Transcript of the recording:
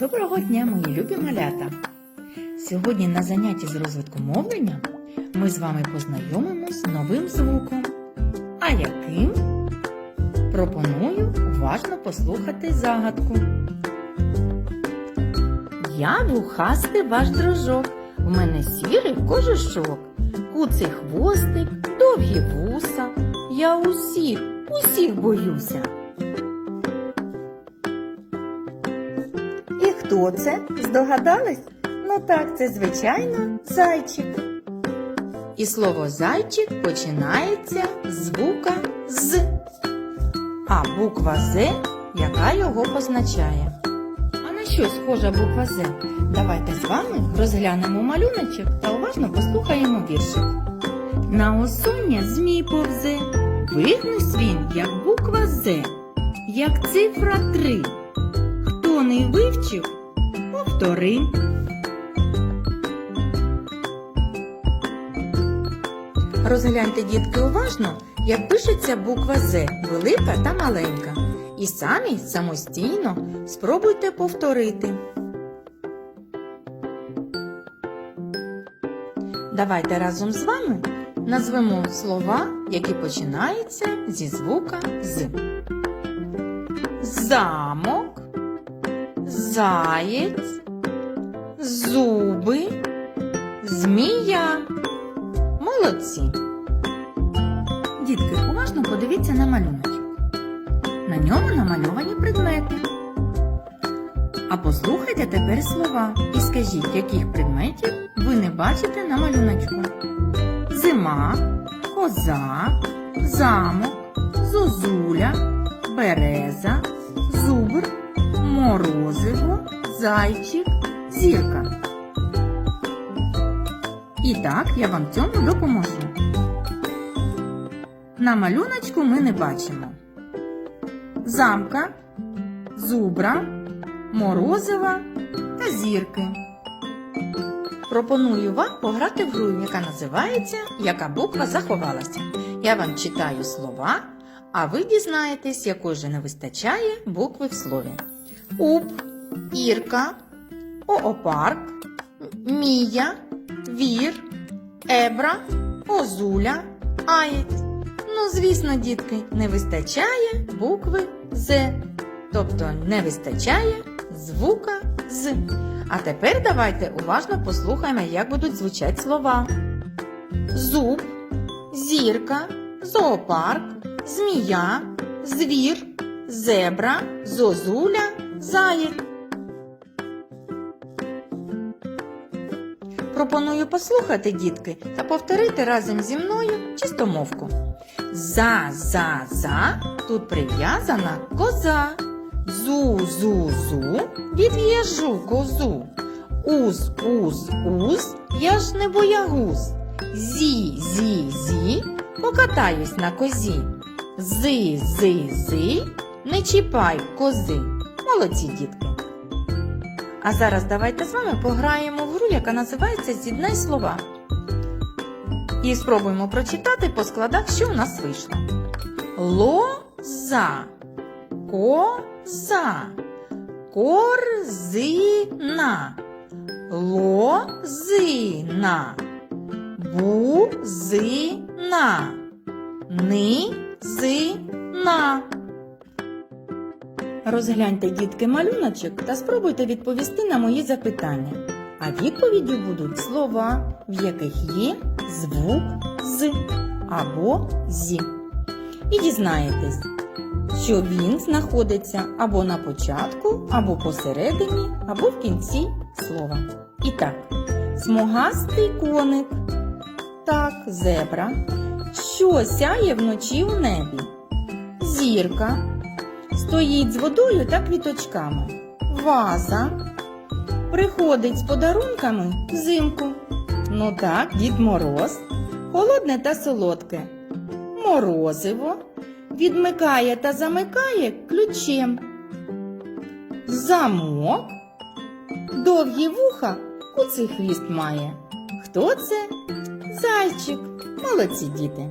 Доброго дня, мої любі малята! Сьогодні на занятті з розвитку мовлення ми з вами познайомимось з новим звуком. А яким? Пропоную уважно послухати загадку. Я вухастий ваш дружок, в мене сірий кожушок, куций хвостик, довгі вуса. Я усіх, усіх боюся. Хто це? Здогадались? Ну так, це звичайно зайчик. І слово зайчик починається з звука з, а буква З, яка його позначає. А на що схожа буква З? Давайте з вами розглянемо малюночок та уважно послухаємо віршик. На осоння змій повзе, вигнусь він, як буква З, як цифра три. Хто не вивчив, повтори. Розгляньте, дітки, уважно, як пишеться буква З, велика та маленька. І самі самостійно спробуйте повторити. Давайте разом з вами назвемо слова, які починаються зі звука з. Замок, заєць, зуби, змія. Молодці. Дітки, уважно подивіться на малюночок. На ньому намальовані предмети. А послухайте тепер слова і скажіть, яких предметів ви не бачите на малюночку. Зима, коза, замок, зозуля, береза, морозиво, зайчик, зірка. І так, я вам цьому допоможу. На малюночку ми не бачимо замка, зубра, морозива та зірки. Пропоную вам пограти в гру, яка називається Яка буква заховалася. Я вам читаю слова, а ви дізнаєтесь, якої же не вистачає букви в слові. Уб, Ірка, Оопарк, Мія, Вір, Ебра, Озуля, Аєць. Ну, звісно, дітки, не вистачає букви З. Тобто не вистачає звука з. А тепер давайте уважно послухаємо, як будуть звучати слова. Зуб, зірка, зоопарк, змія, звір, зебра, зозуля, заєць. Пропоную послухати, дітки, та повторити разом зі мною чистомовку. За, за, за, тут прив'язана коза. Зу, зу, зу, відв'яжу козу. Уз, уз, уз, я ж не боягуз. Зі, зі, зі, покатаюсь на козі. Зи, зи, зи, не чіпай кози. Молодці, дітки. А зараз давайте з вами пограємо в гру, яка називається З'єднай слова. І спробуємо прочитати по складах, що у нас вийшло. Лоза, коза, корзина, лозина, бузина, низина. Розгляньте, дітки, малюночок та спробуйте відповісти на мої запитання. А відповіддю будуть слова, в яких є звук з або зі. І дізнаєтесь, що він знаходиться або на початку, або посередині, або в кінці слова. І так, смугастий коник. Так, зебра. Що сяє вночі у небі? Зірка. Стоїть з водою та квіточками. Ваза приходить з подарунками взимку. Ну так, Дід Мороз, холодне та солодке. Морозиво відмикає та замикає ключем. Замок, довгі вуха, куций хвіст має. Хто це? Зайчик. Молодці діти.